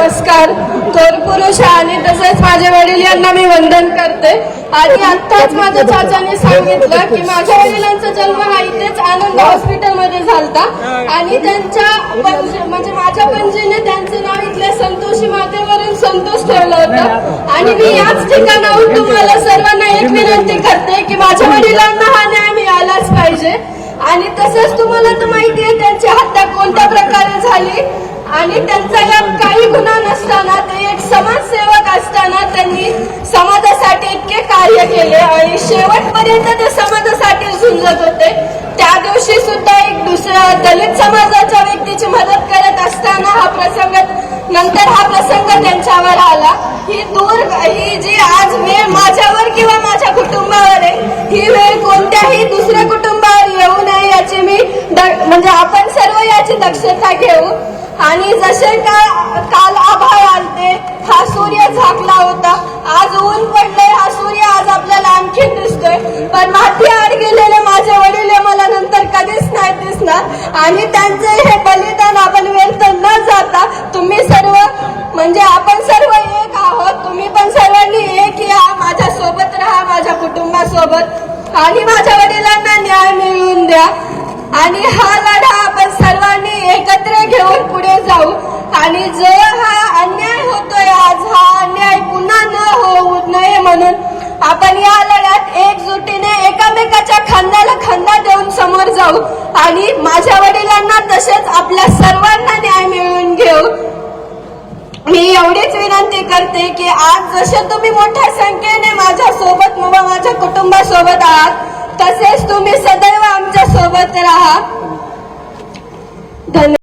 नमस्कार. थोर पुरुष आणि तसेच माझे वडील यांना मी वंदन करते. आणि आत्ताच माझ्या चाचाने सांगितलं की माझ्या वडिलांचा जन्म हा इथेच आनंद हॉस्पिटलमध्ये झालता. आणि त्यांच्या म्हणजे माझ्या पणजीने त्यांचं नाव इथल्या संतोषी मातेवरून संतोष ठेवलं होतं. आणि मी याच ठिकाणाहून तुम्हाला सर्वांना एक विनंती करते की माझ्या वडिलांना हा न्याय मिळालाच पाहिजे. आणि तसंच तुम्हाला तर माहिती आहे त्यांची हत्या कोणत्या प्रकारे झाली? आणि त्यांचा यात काही गुन्हा नसताना ते एक समाजसेवक असताना त्यांनी समाजासाठी इतके कार्य केले आणि शेवटपर्यंत ते समाजासाठी झुंजत होते. त्या दिवशी सुद्धा एक दुसऱ्या दलित समाजाच्या व्यक्तीची मदत करत असताना हा प्रसंग नंतर हा प्रसंग त्यांच्यावर आला. ही दूर ही जी आज वेळ माझ्यावर किंवा माझ्या कुटुंबावर आहे ही वेळ कोणत्याही दुसऱ्या कुटुंबावर येऊ नये याची मी म्हणजे आपण सर्व याची दक्षता घेऊ. आणि जसे का काल आभाळ आलते हा सूर्य झाकला होता. आज ऊन पडले हा सूर्य आज आपल्याला आणखी दिसतो आणि त्यांचे हे बलिदान आपण व्यर्थ न जाता. तुम्ही सर्व म्हणजे आपण सर्व एक आहोत. तुम्ही पण सर्वांनी एक या. माझ्या सोबत राहा माझ्या कुटुंबासोबत. आणि माझ्या वडिलांना न्याय मिळवून द्या. आणि हा लढा आपण सर्वांनी एकत्र घेऊन पुढे जाऊ आणि माझ्या वडिलांना तसेच आपल्या सर्वांना न्याय मिळवून घेऊ. मी एवढीच विनंती करते की आज जसे तुम्ही मोठ्या संख्येने माझ्या सोबत व माझ्या कुटुंबासोबत आहात तसेच तुम्ही सदैव आमच्यासोबत